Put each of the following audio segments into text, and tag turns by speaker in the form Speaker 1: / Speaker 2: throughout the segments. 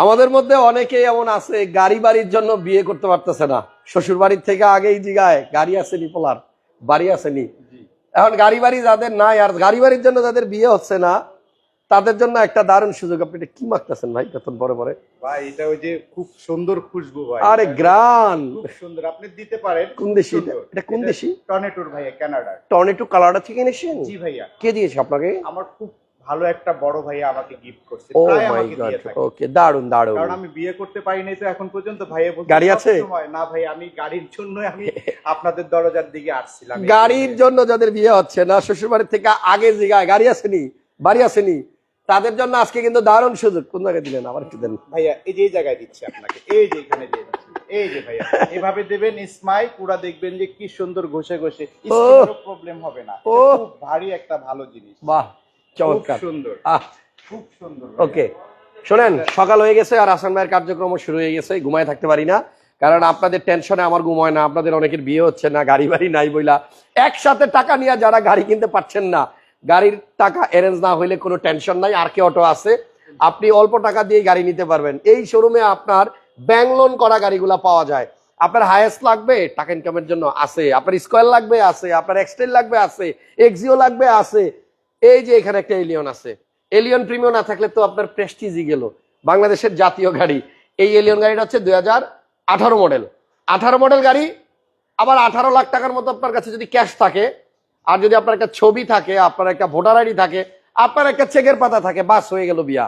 Speaker 1: আমাদের মধ্যে অনেকেই এমন আছে গাড়ি বাড়ির জন্য বিয়ে করতে পারতেছে না। শ্বশুর বাড়ির থেকে আগেই জিগায় গাড়ি আসেনি পোলার? বাড়ি আসেনি এখন গাড়ি বাড়ি যাদের নাই আর গাড়ি বাড়ির জন্য যাদের বিয়ে হচ্ছে না তাদের জন্য একটা দারুণ সুযোগ। আপনি এটা কি মাখতেছেন ভাই বেতন পরে পরে?
Speaker 2: ভাই এটা ওই যে খুব সুন্দর খুশবু ভাই।
Speaker 1: আরে গ্রান!
Speaker 2: খুব সুন্দর। আপনি দিতে পারেন
Speaker 1: কোন দেশি এটা? কোন দেশি?
Speaker 2: টর্নেটোর ভাইয়া কানাডার
Speaker 1: টর্নেটো কালারটা থেকে এনেছেন?
Speaker 2: জি ভাইয়া।
Speaker 1: কে দিয়েছে আপনাকে?
Speaker 2: আমার খুব ভালো একটা বড় ভাইয়া আমাকে গিফট করছে।
Speaker 1: ও মাই গড ওকে দারুণ দারুণ।
Speaker 2: কারণ আমি বিয়ে করতে পারি নাই তো এখন পর্যন্ত ভাইয়া বলছে
Speaker 1: গাড়ি আছে?
Speaker 2: না ভাই আমি গাড়ির জন্যই আমি আপনাদের দরজার দিকে আসছিলাম।
Speaker 1: গাড়ির জন্য যাদের বিয়ে হচ্ছে না শ্বশুর বাড়ির থেকে আগে জিগায় গাড়ি আসেনি বাড়ি আসেনি তাদের জন্য আজকে কিন্তু দারুণ সুযোগ। কোন জায়গায় দিলেন? আবার একটু দেন।
Speaker 2: ভাইয়া এই যে এই জায়গায় দিচ্ছি আপনাকে এই যে এখানে দিয়ে এই যে ভাইয়া এভাবে দেবেন স্মাইল পুরা দেখবেন যে কি সুন্দর ঘষে ঘষে প্রবলেম হবে না।
Speaker 1: ও।
Speaker 2: খুব ভারী একটা ভালো জিনিস।
Speaker 1: বাহ! চমৎকার।
Speaker 2: সুন্দর।
Speaker 1: আহ
Speaker 2: খুব সুন্দর
Speaker 1: ওকে শোনেন সকাল হয়ে গেছে আর আসান ভাইয়ের কার্যক্রম শুরু হয়ে গেছে ঘুমায় থাকতে পারি না। কারণ আপনাদের টেনশনে আমার ঘুম হয় না আপনাদের অনেকের বিয়ে হচ্ছে না গাড়ি বাড়ি নাই বইলা। একসাথে টাকা নিয়ে যারা গাড়ি কিনতে পারছেন না গাড়ির টাকা অ্যারেঞ্জ না হইলে কোনো টেনশন নাই আর কে অটো আছে আপনি অল্প টাকা দিয়ে গাড়ি নিতে পারবেন। এই শোরুমে আপনার ব্যাংক লোন করা গাড়িগুলো পাওয়া যায়। আপনার হায়েস্ট লাগবে টাকা ইনকামের জন্য আছে আপনার স্কোয়ার লাগবে আছে আপনার এক্সটেল লাগবে আছে এক্সিও লাগবে আছে। এই যে এখানে একটা এলিয়ন আছে। এলিয়ন প্রিমিয়াম না থাকলে তো আপনার প্রেস্টিজই গেল। বাংলাদেশের জাতীয় গাড়ি। এই এলিয়ন গাড়িটা হচ্ছে দুই হাজার আঠারো মডেল আঠারো মডেল গাড়ি, আবার আঠারো লাখ টাকার মতো আপনার কাছে যদি ক্যাশ থাকে, আর যদি আপনার একটা ছবি থাকে, আপনার একটা ভোটার আইডি থাকে, আপনার একটা চেকের পাতা থাকে, বাস হয়ে গেল বিয়া।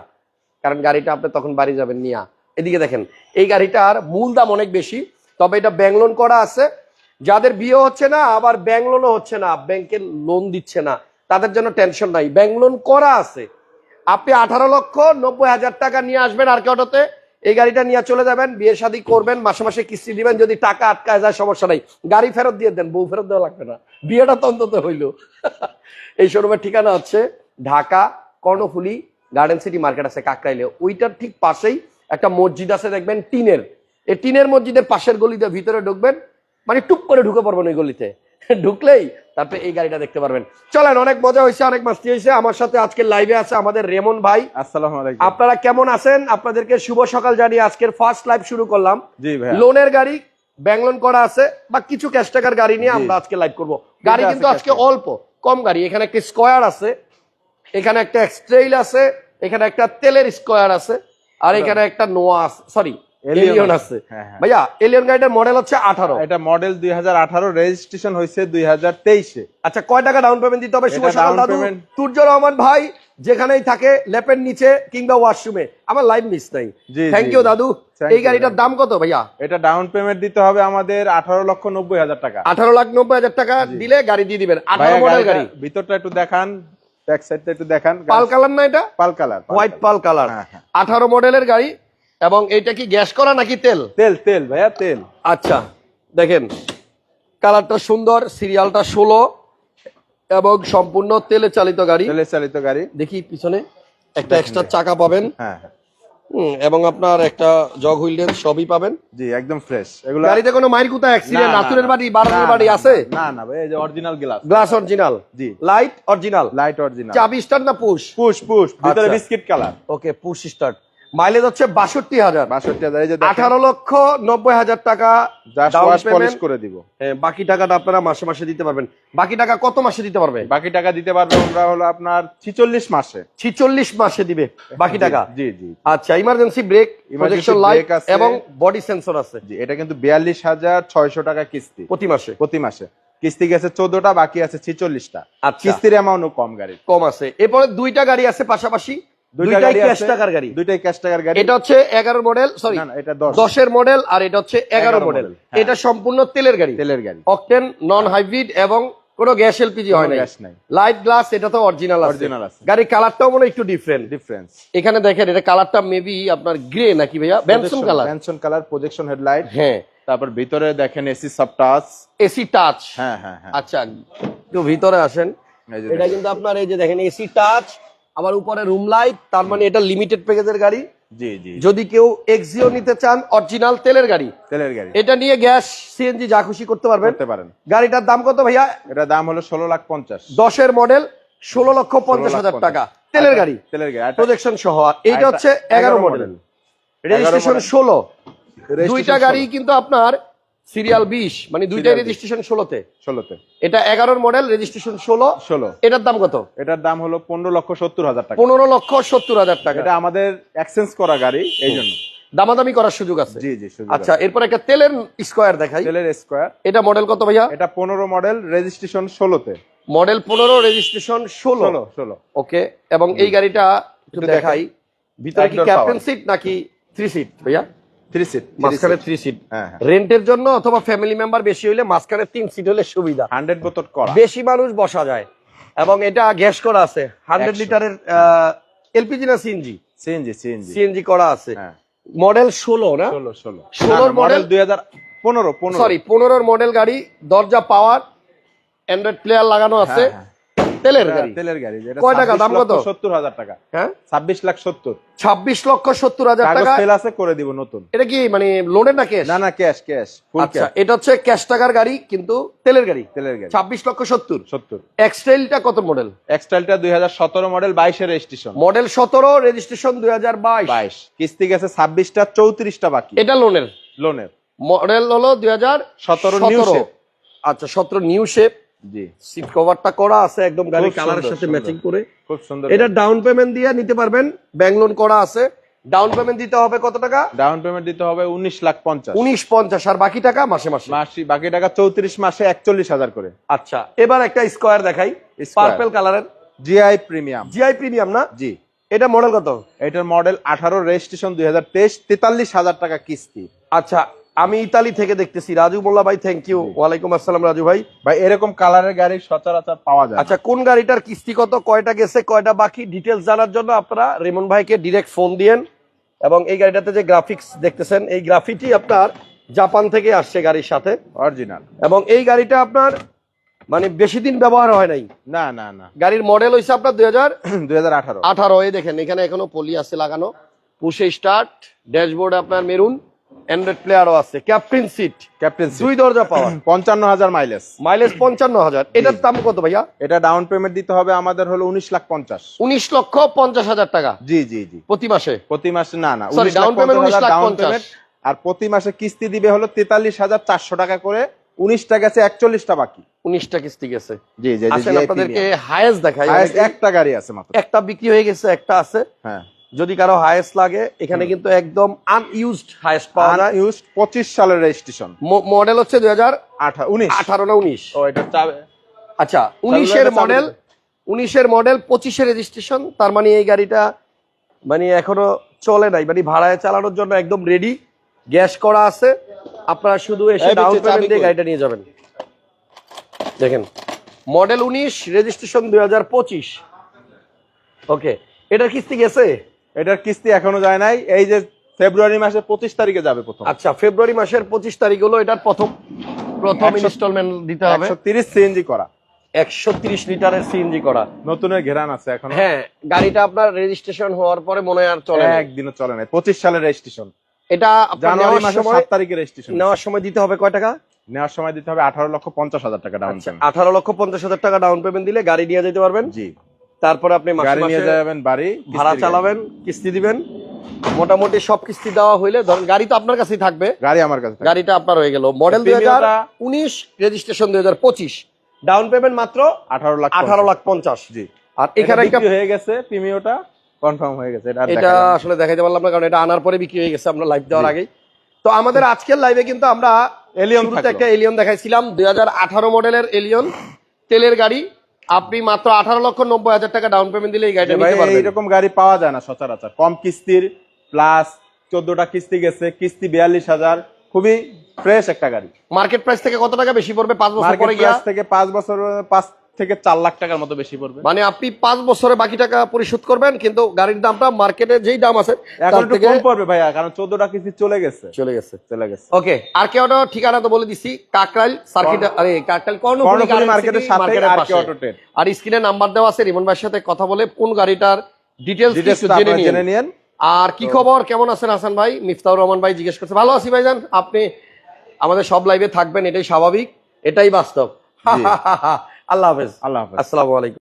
Speaker 1: কারণ গাড়িটা আপনি তখন বাড়ি যাবেন নিয়া। এদিকে দেখেন, এই গাড়িটার মূল দাম অনেক বেশি, তবে এটা ব্যাংক লোন করা আছে। যাদের বিয়ে হচ্ছে না, আবার ব্যাংক লোনও হচ্ছে না ব্যাংকের লোন দিচ্ছে না। তাদের জন্য টেনশন নাই। ব্যাংক লোন করা আছে। আপনি আঠারো লক্ষ নব্বই হাজার টাকা নিয়ে আসবেন আর অটোতে, এই গাড়িটা নিয়ে চলে যাবেন, বিয়ে শাদী করবেন, মাসে মাসে কিস্তি দিবেন, যদি টাকা আটকায় যায় সমস্যা নাই। গাড়ি ফেরত দিয়ে দেন, বউ ফেরত দেওয়া লাগবে না। বিয়েটা তো অন্তত হইল। এই শোরুমের ঠিকানা হচ্ছে Dhaka Karnaphuli garden city market আছে কাকরাইলে। ওইটার ঠিক পাশেই একটা মসজিদ আছে, দেখবেন টিনের। এই টিনের মসজিদের পাশের গলিতে ভিতরে ঢুকবেন মানে টুপ করে ঢুকে পড়বেন ওই গলিতে। ঢুকলেই তারপরে এই গাড়িটা দেখতে পারবেন। চলেন অনেক মজা হয়েছে অনেক মাস্তি হয়েছে। আমার সাথে আজকে লাইভে আছে আমাদের রেমন ভাই।
Speaker 3: আসসালামু
Speaker 1: আপনারা কেমন আছেন? আপনাদেরকে শুভ সকাল জানিয়ে আজকের ফার্স্ট লাইভ শুরু করলাম।
Speaker 3: জি ভাই
Speaker 1: লোনের গাড়ি ব্যাংক লোন করা আছে বা কিছু ক্যাশ টাকার গাড়ি নিয়ে আমরা আজকে লাইভ করব। গাড়ি কিন্তু আজকে অল্প কম গাড়ি। এখানে একটা স্কোয়ার আছে এখানে একটা এক্সট্রেইল আছে এখানে একটা তেলের স্কোয়ার আছে আর এখানে একটা নোয়া আছে সরি এলিয়ন
Speaker 3: আছে। হ্যাঁ, হ্যাঁ।
Speaker 1: ভাইয়া এলিয়ন গাড়িটার মডেল হচ্ছে আঠারো।
Speaker 3: এটা মডেল দুই হাজার আঠারো রেজিস্ট্রেশন হয়েছে দুই হাজার তেইশে।
Speaker 1: আচ্ছা কয় টাকা ডাউন পেমেন্ট দিতে হবে? শুভ সকাল দাদু।
Speaker 3: payment-
Speaker 1: রহমান ভাই যেখানেই থাকে লেপের নিচে কিংবা ওয়াশরুমে আমার লাইভ মিস নাই। থ্যাংক ইউ দাদু। এই গাড়িটার দাম কত ভাইয়া?
Speaker 3: এটা ডাউন পেমেন্ট দিতে হবে আমাদের আঠারো লক্ষ নব্বই হাজার টাকা।
Speaker 1: আঠারো লাখ নব্বই হাজার টাকা দিলে গাড়ি দিয়ে দিবেন। আঠারো মডেল গাড়ি।
Speaker 3: ভিতরটা একটু দেখান ব্যাক সাইডটা একটু দেখান।
Speaker 1: পাল কালার না এটা?
Speaker 3: Pearl colour
Speaker 1: white pearl colour.
Speaker 3: হ্যাঁ।
Speaker 1: আঠারো মডেলের গাড়ি এবং এটা কি গ্যাস করা নাকি তেল?
Speaker 3: তেল তেল ভাইয়া তেল।
Speaker 1: আচ্ছা দেখেন কালারটা সুন্দর সিরিয়ালটা ষোলো এবং সম্পূর্ণ তেলে চালিত গাড়ি।
Speaker 3: তেলে চালিত গাড়ি।
Speaker 1: দেখি পিছনে একটা এক্সট্রা চাকা পাবেন।
Speaker 3: হ্যাঁ হ্যাঁ।
Speaker 1: এবং আপনার একটা জগ হুইলের সবই পাবেন।
Speaker 3: জি একদম ফ্রেশ এগুলো
Speaker 1: গাড়িতে কোনো মায়ের কুতা অ্যাক্সিডেন্ট
Speaker 3: না, না,
Speaker 1: নাতুরের বাড়ি বারানের বাড়ি আছে?
Speaker 3: না না ভাই এই যে অরিজিনাল গ্লাস
Speaker 1: গ্লাস অরিজিনাল
Speaker 3: জি।
Speaker 1: লাইট অরিজিনাল
Speaker 3: লাইট অরিজিনাল
Speaker 1: চাবি স্টার্ট না পুশ
Speaker 3: পুশ পুশ ভিতরে। Biscuit colour
Speaker 1: okay push start mileage হচ্ছে বাষট্টি হাজার।
Speaker 3: বাষট্টি হাজার এই যে
Speaker 1: আঠারো লক্ষ নব্বই হাজার টাকা
Speaker 3: পলিশ করে দিব।
Speaker 1: হ্যাঁ, বাকি টাকাটা আপনারা মাসে মাসে দিতে পারবেন। বাকি টাকা কত মাসে দিতে পারবে?
Speaker 3: বাকি টাকা দিতে পারব আমরা হলো আপনার ছিচল্লিশ মাসে।
Speaker 1: ছিচল্লিশ মাসে দিবে বাকি টাকা?
Speaker 3: জি জি।
Speaker 1: আচ্ছা ইমার্জেন্সি ব্রেক প্রজেকশন লাইট। এবং বডি সেন্সর আছে।
Speaker 3: জি এটা কিন্তু বিয়াল্লিশ হাজার ছয়শো টাকা কিস্তি।
Speaker 1: প্রতি মাসে?
Speaker 3: প্রতি মাসে। কিস্তি গেছে চোদ্দটা বাকি আছে ছিচল্লিশটা।
Speaker 1: আচ্ছা।
Speaker 3: কিস্তির অ্যামাউন্ট কম গাড়ি
Speaker 1: কম আছে। এরপরে দুইটা গাড়ি আছে পাশাপাশি। দুইটাই ক্যাশ টাকার গাড়ি।
Speaker 3: দুইটাই ক্যাশ টাকার গাড়ি।
Speaker 1: এটা হচ্ছে এগারো মডেল সরি
Speaker 3: না, না, এটা দশ।
Speaker 1: দশের মডেল আর এটা হচ্ছে এগারো
Speaker 3: 11
Speaker 1: মডেল
Speaker 3: হ্যাঁ।
Speaker 1: এটা সম্পূর্ণ তেলের গাড়ি।
Speaker 3: তেলের গাড়ি।
Speaker 1: অকটেন নন হাইব্রিড এবং কোনো গ্যাস এলপিজি হয় না
Speaker 3: নাই।
Speaker 1: লাইট গ্লাস এটা তো অরিজিনাল আছে।
Speaker 3: আছে।
Speaker 1: গাড়ির কালারটাও মনে হয় একটু ডিফারেন্ট
Speaker 3: ডিফারেন্স
Speaker 1: এখানে দেখেন এটা কালারটা মেবি আপনার গ্রে নাকি ভাইয়া? Benson colour
Speaker 3: Benson colour projection headlight
Speaker 1: হ্যাঁ।
Speaker 3: তারপর ভিতরে দেখেন এসি সব টাচ
Speaker 1: এসি টাচ
Speaker 3: হ্যাঁ হ্যাঁ হ্যাঁ।
Speaker 1: আচ্ছা একটু ভিতরে আসেন। এটা কিন্তু আপনার এই যে দেখেন এসি টাচ আবার উপরে রুম লাইট তার মানে এটা লিমিটেড প্যাকেজের গাড়ি।
Speaker 3: জি জি।
Speaker 1: যদি কেউ এক্সিও নিতে চান অরিজিনাল তেলের গাড়ি।
Speaker 3: তেলের গাড়ি।
Speaker 1: এটা নিয়ে গ্যাস সিএনজি যা খুশি করতে পারবেন।
Speaker 3: করতে পারেন।
Speaker 1: গাড়িটার দাম কত ভাইয়া?
Speaker 3: এটা দাম হলো ষোলো লাখ পঞ্চাশ।
Speaker 1: দশের মডেল ষোলো লক্ষ পঞ্চাশ হাজার টাকা। তেলের গাড়ি।
Speaker 3: তেলের গাড়ি।
Speaker 1: প্রজেকশন সহ। এইটা
Speaker 3: এটা
Speaker 1: হচ্ছে এগারো মডেল রেজিস্ট্রেশন। ষোলো। দুইটা গাড়ি কিন্তু আপনার সিরিয়াল বিশ মানে দুইটাই
Speaker 3: Serial 20
Speaker 1: রেজিস্ট্রেশন ষোলোতে।
Speaker 3: ষোলোতে।
Speaker 1: এটা এগারোর মডেল রেজিস্ট্রেশন ষোলো।
Speaker 3: ষোলো।
Speaker 1: এটার দাম কত?
Speaker 3: এটার দাম হলো পনেরো লক্ষ সত্তর হাজার টাকা।
Speaker 1: পনেরো লক্ষ সত্তর হাজার টাকা।
Speaker 3: এটা আমাদের এক্সচেঞ্জ করা গাড়ি এই জন্য।
Speaker 1: দামাদামি করার সুযোগ আছে।
Speaker 3: জি জি
Speaker 1: আচ্ছা এরপর একটা তেলের স্কোয়ার দেখাই।
Speaker 3: তেলের স্কোয়ার
Speaker 1: এটা মডেল কত ভাইয়া?
Speaker 3: এটা পনেরো মডেল রেজিস্ট্রেশন ষোলোতে।
Speaker 1: মডেল পনেরো রেজিস্ট্রেশন ষোলো।
Speaker 3: ষোলো
Speaker 1: ওকে এবং এই গাড়িটা একটু দেখাই। ভিতরে কি ক্যাপ্টেন সিট নাকি থ্রি সিট ভাইয়া?
Speaker 3: থ্রি সিট
Speaker 1: মাঝখানে থ্রি সিট
Speaker 3: হ্যাঁ হ্যাঁ।
Speaker 1: রেন্টের জন্য অথবা ফ্যামিলি মেম্বার বেশি হইলে মাঝখানে তিন সিট হলে সুবিধা।
Speaker 3: হান্ড্রেড বোতল করা।
Speaker 1: বেশি মানুষ বসা যায়। এবং এটা গ্যাস করা আছে। হান্ড্রেড
Speaker 3: 100
Speaker 1: লিটারের এলপিজি না সিএনজি
Speaker 3: সিএনজি সিএনজি
Speaker 1: সিএনজি করা আছে।
Speaker 3: হ্যাঁ।
Speaker 1: মডেল ষোলো না?
Speaker 3: ষোলো ষোলো। মডেল দুই হাজার পনেরো
Speaker 1: সরি পনেরোর মডেল গাড়ি দরজা পাওয়ার অ্যান্ড্রয়েড প্লেয়ার লাগানো আছে।
Speaker 3: হ্যাঁ,
Speaker 1: তেলের গাড়ি।
Speaker 3: তেলের গাড়ি
Speaker 1: কয় টাকা? দাম কত?
Speaker 3: সত্তর হাজার টাকা।
Speaker 1: হ্যাঁ?
Speaker 3: ছাব্বিশ লাখ সত্তর।
Speaker 1: ছাব্বিশ লক্ষ সত্তর হাজার
Speaker 3: কাগজ
Speaker 1: টাকা।
Speaker 3: তেল আছে করে দিব নতুন।
Speaker 1: এটা কি মানে লোনের না ক্যাশ
Speaker 3: না না ক্যাশ ক্যাশ ফুল
Speaker 1: আচ্ছা এটা হচ্ছে ক্যাশ টাকার গাড়ি কিন্তু তেলের গাড়ি।
Speaker 3: তেলের গাড়ি।
Speaker 1: ছাব্বিশ লক্ষ সত্তর।
Speaker 3: সত্তর।
Speaker 1: এক্সটাইলটা কত মডেল
Speaker 3: এক্সটাইলটা দুই হাজার সতেরো মডেল বাইশের রেজিস্ট্রেশন
Speaker 1: মডেল সতেরো রেজিস্ট্রেশন দুই হাজার বাইশ।
Speaker 3: বাইশ। কিস্তি গেছে ছাব্বিশটা চৌত্রিশটা বাকি।
Speaker 1: এটা লোনের
Speaker 3: লোনের
Speaker 1: মডেল হলো দুই হাজার
Speaker 3: 17 new
Speaker 1: আচ্ছা সতেরো নিউ শেপ
Speaker 3: জি।
Speaker 1: সিট কভারটা করা আছে একদম গাড়ির কালারের সাথে ম্যাচিং করে।
Speaker 3: খুব সুন্দর
Speaker 1: এটা ডাউন পেমেন্ট দিয়ে নিতে পারবেন ব্যাংক লোন করা আছে। ডাউন পেমেন্ট দিতে হবে কত টাকা?
Speaker 3: ডাউন পেমেন্ট দিতে হবে উনিশ লাখ পঞ্চাশ।
Speaker 1: উনিশ পঞ্চাশ আর বাকি টাকা মাসে মাসে।
Speaker 3: মাসি বাকি টাকা চৌত্রিশ মাসে একচল্লিশ হাজার করে।
Speaker 1: আচ্ছা এবার একটা স্কোয়ার দেখাই
Speaker 3: Square।
Speaker 1: পার্পল কালারের
Speaker 3: জিআই প্রিমিয়াম
Speaker 1: জিআই প্রিমিয়াম না?
Speaker 3: জি।
Speaker 1: এটা মডেল কত?
Speaker 3: এটার মডেল আঠারো রেজিস্ট্রেশন দুই হাজার তেইশ তেতাল্লিশ হাজার টাকা কিস্তি।
Speaker 1: আচ্ছা আমি ইতালি থেকে দেখতেছি। রাজু মোল্লা ভাই থ্যাংক ইউ ওয়ালাইকুম আসসালাম রাজু ভাই।
Speaker 3: ভাই এরকম কালারের গাড়ি সচরাচর পাওয়া যায়
Speaker 1: আচ্ছা কোন গাড়িটার কিস্তি কত কয়টা গেছে কয়টা বাকি ডিটেলস জানার জন্য আপনারা রেমন ভাইকে ডিরেক্ট ফোন দিয়েন। এবং এই গাড়িটাতে যে গ্রাফিক্স দেখতেছেন এই গ্রাফিটি আপনার জাপান থেকে আসছে গাড়ির সাথে।
Speaker 3: অরিজিনাল
Speaker 1: এবং এই গাড়িটা আপনার মানে বেশি দিন ব্যবহার হয় নাই?
Speaker 3: না না না।
Speaker 1: গাড়ির মডেল হয়েছে আপনার দুই হাজার
Speaker 3: দুই হাজার আঠারো।
Speaker 1: আঠারো এই দেখেন এখানে এখনও পলি আছে লাগানো। পুষে স্টার্ট ড্যাশবোর্ড আপনার মেরুন অ্যান্ড্রয়েড প্লেয়ারও আছে ক্যাপ্টেন সিট
Speaker 3: ক্যাপ্টেন
Speaker 1: দুই দরজা পাওয়ার
Speaker 3: পঞ্চান্ন হাজার মাইলেজ
Speaker 1: মাইলেজ পঞ্চান্ন হাজার এটার দাম কত ভাইয়া?
Speaker 3: এটা ডাউন পেমেন্ট দিতে হবে আমাদের হলো উনিশ লাখ পঞ্চাশ।
Speaker 1: উনিশ লক্ষ পঞ্চাশ হাজার টাকা?
Speaker 3: জি জি জি।
Speaker 1: প্রতি মাসে?
Speaker 3: প্রতি মাসে না না
Speaker 1: Sorry,
Speaker 3: 19 লাখ
Speaker 1: down payment
Speaker 3: 50 হাজার
Speaker 1: 19 লাখ
Speaker 3: down
Speaker 1: 50
Speaker 3: payment, আর প্রতি মাসে কিস্তি দিবে হলো তেতাল্লিশ হাজার চারশো টাকা করে উনিশটা গেছে একচল্লিশটা বাকি।
Speaker 1: উনিশটা কিস্তি গেছে।
Speaker 3: জি জি
Speaker 1: আপনাদেরকে হায়েস্ট
Speaker 3: হায়েস্ট একটা গাড়ি আছে মাত্র।
Speaker 1: একটা বিক্রি হয়ে গেছে একটা আছে।
Speaker 3: হ্যাঁ।
Speaker 1: যদি কারও হায়েস্ট লাগে এখানে কিন্তু একদম আনইউজড হায়েস্ট পাওয়া যায়।
Speaker 3: ইউজ পঁচিশ সালের রেজিস্ট্রেশন
Speaker 1: মডেল হচ্ছে দুই হাজার
Speaker 3: আঠা উনিশ।
Speaker 1: আঠারো না উনিশ।
Speaker 3: ও এটা চাবে
Speaker 1: আচ্ছা উনিশের
Speaker 3: চালু
Speaker 1: মডেল
Speaker 3: করে।
Speaker 1: উনিশের মডেল পঁচিশের রেজিস্ট্রেশন তার মানে এই গাড়িটা মানে এখনও চলে নাই মানে ভাড়ায় চালানোর জন্য একদম রেডি গ্যাস করা আছে। আপনারা শুধু এসে ডাউন পেমেন্ট দিয়ে গাড়িটা নিয়ে যাবেন। দেখেন মডেল উনিশ রেজিস্ট্রেশন দুই হাজার পঁচিশ। ওকে এটার কিস্তি গেছে?
Speaker 3: এটার কিস্তি এখনও যায় নাই। এই যে ফেব্রুয়ারি মাসে পঁচিশ তারিখে যাবে প্রথম।
Speaker 1: আচ্ছা ফেব্রুয়ারি মাসের পঁচিশ তারিখ হলো এটার প্রথম প্রথম ইনস্টলমেন্ট দিতে হবে।
Speaker 3: তিরিশ সিএনজি করা।
Speaker 1: একশো তিরিশ লিটারের সিএনজি করা।
Speaker 3: নতুনের ঘেরান আছে এখন।
Speaker 1: হ্যাঁ গাড়িটা আপনার রেজিস্ট্রেশন হওয়ার পরে মনে হয় আর চলে।
Speaker 3: একদিনও চলে পঁচিশ সালের রেজিস্ট্রেশন
Speaker 1: এটা
Speaker 3: জানুয়ারি সাত তারিখে রেজিস্ট্রেশন
Speaker 1: নেওয়ার সময় দিতে হবে কয় টাকা?
Speaker 3: নেওয়ার সময় দিতে হবে আঠারো লক্ষ পঞ্চাশ হাজার টাকা ডাউন
Speaker 1: আচ্ছা আঠারো লক্ষ পঞ্চাশ হাজার টাকা ডাউন পেমেন্ট দিলে গাড়ি নিয়ে যেতে পারবেন।
Speaker 3: জি।
Speaker 1: তারপরে আপনি
Speaker 3: গাড়ি নিয়ে যাবেন বাড়ি
Speaker 1: ভাড়া চালাবেন কিস্তি দিবেন। মোটামুটি সব কিস্তি দেওয়া হইলে ধরেন গাড়ি তো আপনার কাছেই থাকবে।
Speaker 3: গাড়ি। আমার কাছে
Speaker 1: গাড়িটা আপনার হয়ে গেল। মডেল দুই হাজার উনিশ রেজিস্ট্রেশন দুই হাজার পঁচিশ। ডাউন পেমেন্ট মাত্র
Speaker 3: আঠারো লাখ
Speaker 1: আঠারো লাখ পঞ্চাশ।
Speaker 3: জি।
Speaker 1: আর
Speaker 3: এখানে হয়ে গেছে প্রিমিওটা কনফার্ম হয়ে গেছে। এটা।
Speaker 1: আসলে দেখাতে পারলাম না কারণ এটা আনার পরে বিক্রি হয়ে গেছে আমরা লাইভ দেওয়ার আগেই। তো আমাদের আজকের লাইভে কিন্তু আমরা
Speaker 3: এলিয়ন
Speaker 1: একটা এলিয়ন দেখাইছিলাম দুই হাজার আঠারো মডেলের এলিয়ন তেলের গাড়ি আপনি মাত্র আঠারো লক্ষ নব্বই হাজার টাকা ডাউন পেমেন্ট দিলে এই
Speaker 3: গাড়ি ভাই এইরকম গাড়ি পাওয়া যায় না সচরাচর। কম কিস্তির প্লাস চোদ্দটা কিস্তি গেছে কিস্তি বিয়াল্লিশ হাজার। খুবই ফ্রেশ একটা গাড়ি।
Speaker 1: মার্কেট প্রাইস থেকে কত টাকা বেশি পড়বে? পাঁচ বছর পরে গিয়ে?
Speaker 3: থেকে পাঁচ বছর পাঁচ থেকে চার লাখ টাকার মতো বেশি পড়বে।
Speaker 1: মানে আপনি পাঁচ বছরে বাকি টাকা পরিশোধ করবেন কিন্তু গাড়ির দামটা মার্কেটে যেই দাম আছে
Speaker 3: এখন একটু কম পড়বে ভাইয়া কারণ চোদ্দটা কিস্তি চলে গেছে।
Speaker 1: চলে গেছে।
Speaker 3: চলে গেছে।
Speaker 1: ওকে আর কেউ ঠিকানা তো বলে দিছি কাকরাইল সার্কিট আরে কাকরাইল কর্ণফুলী
Speaker 3: কর্ণফুলী মার্কেটের সাথে আর কে অটো ট্রেড
Speaker 1: আর স্ক্রিনে নাম্বার দেওয়া আছে রিমন ভাইয়ের সাথে কথা বলে কোন গাড়িটার ডিটেলস
Speaker 3: ডিটেলস
Speaker 1: জেনে নিন।
Speaker 3: জেনে নিন
Speaker 1: আর কি খবর কেমন আছেন হাসান ভাই? মিফতাউর রহমান ভাই জিজ্ঞেস করছে ভালো আছি ভাইজান? আপনি আমাদের সব লাইভে থাকবেন এটাই স্বাভাবিক এটাই বাস্তব। আল্লাহ হাফেজ।
Speaker 3: আল্লাহ হাফেজ।
Speaker 1: আসসালামু আলাইকুম।